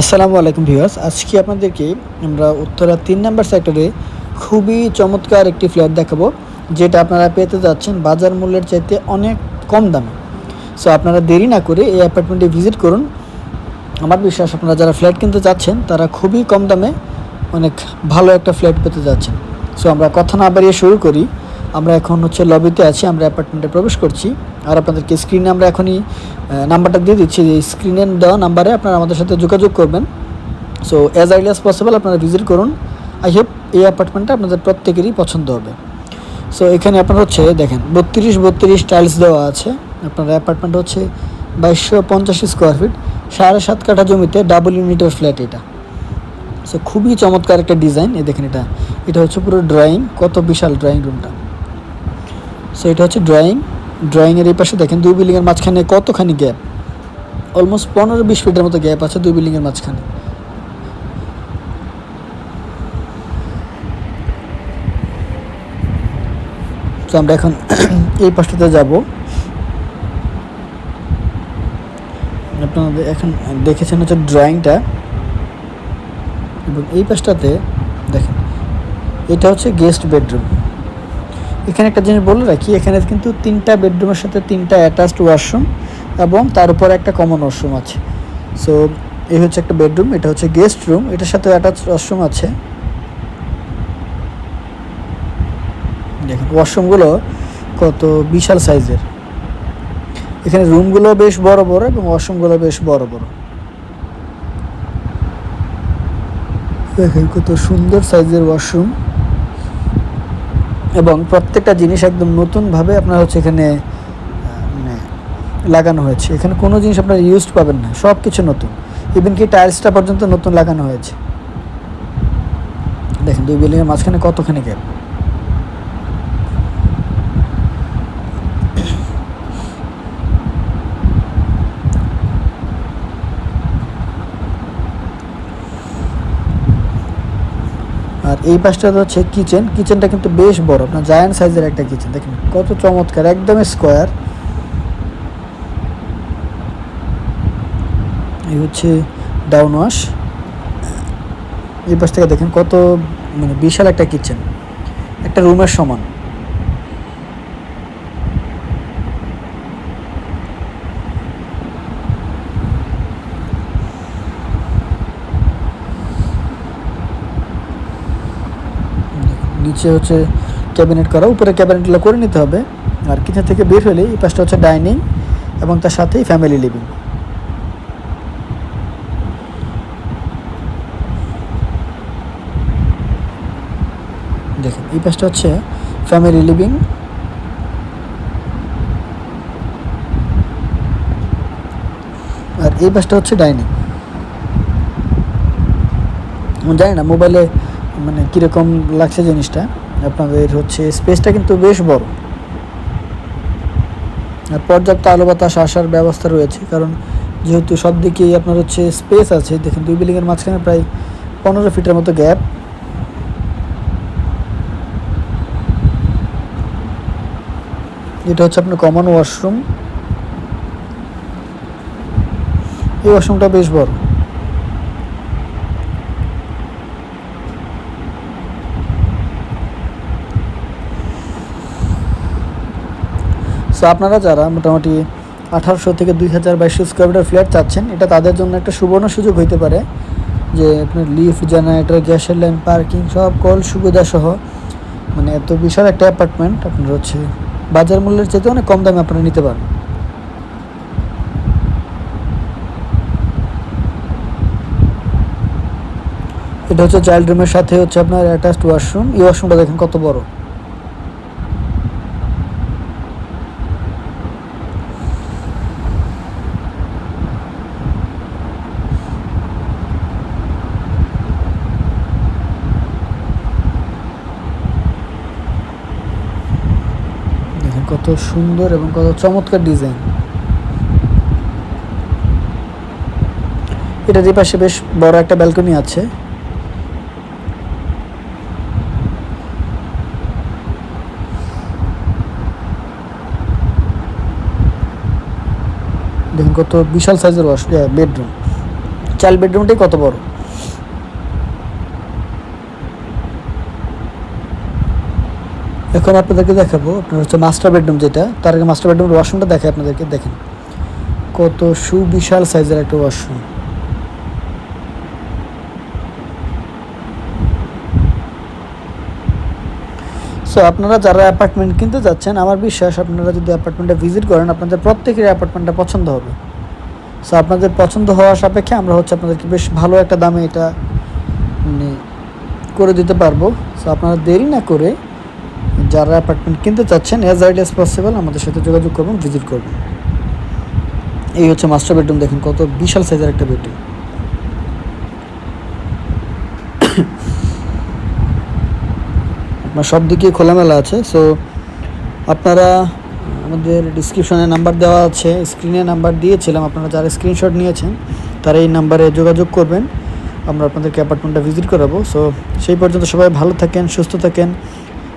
আসসালামু আলাইকুম ভিউয়ার্স। আজকে আপনাদেরকে আমরা উত্তরা তিন নম্বর সেক্টরে খুবই চমৎকার একটি ফ্ল্যাট দেখাবো, যেটা আপনারা পেতে যাচ্ছেন বাজার মূল্যের চাইতে অনেক কম দামে। সো আপনারা দেরি না করে এই অ্যাপার্টমেন্টে ভিজিট করুন। আমার বিশ্বাস, আপনারা যারা ফ্ল্যাট কিনতে যাচ্ছেন, তারা খুবই কম দামে অনেক ভালো একটা ফ্ল্যাট পেতে যাচ্ছেন। সো আমরা কথা না বাড়িয়ে শুরু করি। আমরা এখন হচ্ছে লবিতে আছি, আমরা অ্যাপার্টমেন্টে প্রবেশ করছি। আর আপনাদেরকে স্ক্রিনে আমরা এখনই নাম্বারটা দিয়ে দিচ্ছি। যে স্ক্রিনে দেওয়া নাম্বারে আপনারা আমাদের সাথে যোগাযোগ করবেন। So as early as possible আপনারা ভিজিট করুন। আই হোপ এই অ্যাপার্টমেন্টটা আপনাদের প্রত্যেকেরই পছন্দ হবে। সো এখানে আপনার হচ্ছে, দেখেন, বত্রিশ বত্রিশ টাইলস দেওয়া আছে। আপনার অ্যাপার্টমেন্ট হচ্ছে বাইশশো পঞ্চাশ স্কোয়ার ফিট সাড়ে সাত কাঠা জমিতে ডাবল ইউনিটের ফ্ল্যাট এটা। সো খুবই চমৎকার একটা ডিজাইন এই দেখেন এটা। এটা হচ্ছে পুরো ড্রয়িং কত বিশাল ড্রয়িং রুমটা সো এটা হচ্ছে ড্রয়িং ড্রয়িংয়ের এই পাশে দেখেন দুই বিল্ডিংয়ের মাঝখানে কতখানি গ্যাপ অলমোস্ট পনেরো বিশ ফিটের মতো গ্যাপ আছে দুই বিল্ডিংয়ের মাঝখানে। তো আমরা এখন এই পাশটাতে যাব। আপনাদের এখন দেখেছেন হচ্ছে ড্রয়িংটা এবং এই পাশটাতে দেখেন, এটা হচ্ছে গেস্ট বেডরুম এখানে একটা জিনিস বলে রাখি, এখানে কিন্তু তিনটা বেডরুমের সাথে তিনটা অ্যাটাচড ওয়াশরুম এবং তার উপর একটা কমন ওয়াশরুম আছে। সো এই হচ্ছে একটা বেডরুম, এটা হচ্ছে গেস্ট রুম, এটার সাথে অ্যাটাচ ওয়াশরুম আছে। দেখেন, ওয়াশরুমগুলো কত বিশাল সাইজের। এখানে রুমগুলো বেশ বড় বড় এবং ওয়াশরুমগুলো বেশ বড় বড়। দেখেন কত সুন্দর সাইজের ওয়াশরুম। এবং প্রত্যেকটা জিনিস একদম নতুনভাবে আপনার হচ্ছে এখানে মানে লাগানো হয়েছে। এখানে কোনো জিনিস আপনারা ইউজড পাবেন না সব কিছু নতুন। ইভেন কি টাইলসটা পর্যন্ত নতুন লাগানো হয়েছে। দেখেন দুই বিল্ডিংয়ের মাঝখানে কতখানি গ্যাপ আর এই পাশটা হচ্ছে কিচেন কিচেনটা কিন্তু বেশ বড়, আপনার জায়ান্ট সাইজের একটা কিচেন দেখেন কত চমৎকার একদম স্কোয়ার এই হচ্ছে ডাউন ওয়াশ এই পাশ থেকে দেখেন কত মানে বিশাল একটা কিচেন একটা রুমের সমান। নিচে হচ্ছে ক্যাবিনেট করা, উপরে ক্যাবিনেটগুলো করে নিতে হবে। আর কিচেন থেকে বের হলে এই পাশটা হচ্ছে ডাইনিং এবং তার সাথেই ফ্যামিলি লিভিং। দেখেন, এই পাশটা হচ্ছে ফ্যামিলি লিভিং। আর এই পাশটা হচ্ছে ডাইনিং। জানি না, মোবাইলে মানে কীরকম লাগছে জিনিসটা? আপনাদের হচ্ছে স্পেসটা কিন্তু বেশ বড়। আর পর্যাপ্ত আলো বাতাস আসার ব্যবস্থা রয়েছে, কারণ যেহেতু সব দিকেই আপনার হচ্ছে স্পেস আছে, দেখেন দুই বিল্ডিংয়ের মাঝখানে প্রায় পনেরো ফিটের মতো গ্যাপ এটা হচ্ছে আপনার কমন ওয়াশরুম এই ওয়াশরুমটা বেশ বড়। সো আপনারা যারা মোটামুটি আঠারোশো থেকে দুই হাজার বাইশশো স্কোয়ার মিটার ফ্ল্যাট চাচ্ছেন, এটা তাদের জন্য একটা সুবর্ণ সুযোগ হইতে পারে যে আপনার লিফট জেনারেটর গ্যাসের লাইন পার্কিং সব কল সুবিধা সহ মানে এত বিশাল একটা অ্যাপার্টমেন্ট আপনার হচ্ছে বাজার মূল্যের চাইতে অনেক কম দামে আপনারা নিতে পারেন এটা হচ্ছে চাইল্ড রুমের সাথে হচ্ছে আপনার অ্যাটাচড ওয়াশরুম এই ওয়াশরুমটা দেখেন কত বড় দেখেন কত সুন্দর এবং কত চমৎকার ডিজাইন। এটা যে পাশে বেশ বড় একটা ব্যালকনি আছে। দেখুন কত বিশাল সাইজের ওয়াশ বেডরুম চাইল্ড বেডরুমটাই কত বড়? এখন আপনাদেরকে দেখাবো, আপনার হচ্ছে মাস্টার বেডরুম যেটা, তার আগে মাস্টার বেডরুম ওয়াশরুমটা দেখে আপনাদেরকে, দেখেন। কত সুবিশাল সাইজের একটা ওয়াশরুম সো আপনারা যারা অ্যাপার্টমেন্ট কিনতে যাচ্ছেন, আমার বিশ্বাস আপনারা যদি অ্যাপার্টমেন্টে ভিজিট করেন, আপনাদের প্রত্যেকের অ্যাপার্টমেন্টটা পছন্দ হবে। সো আপনাদের পছন্দ হওয়ার সাপেক্ষে আমরা হচ্ছে আপনাদেরকে বেশ ভালো একটা দামে এটা মানে করে দিতে পারব। সো আপনারা দেরি না করে যারা অ্যাপার্টমেন্ট কিনতে চাচ্ছেন অ্যাজ আর্লি অ্যাজ পসিবল আমাদের সাথে যোগাযোগ করবেন ভিজিট করবেন। এই হচ্ছে মাস্টার বেডরুম দেখেন কত বিশাল সাইজের একটা বেডরুম আপনার সব দিকে খোলামেলা আছে সো আপনারা, আমাদের ডিসক্রিপশনে নাম্বার দেওয়া আছে স্ক্রিনে নাম্বার দিয়েছিলাম, আপনারা যারা স্ক্রিনশট নিয়েছেন, তারা এই নাম্বারে যোগাযোগ করবেন। আমরা আপনাদেরকে অ্যাপার্টমেন্টটা ভিজিট করাবো সো সেই পর্যন্ত সবাই ভালো থাকেন, সুস্থ থাকেন।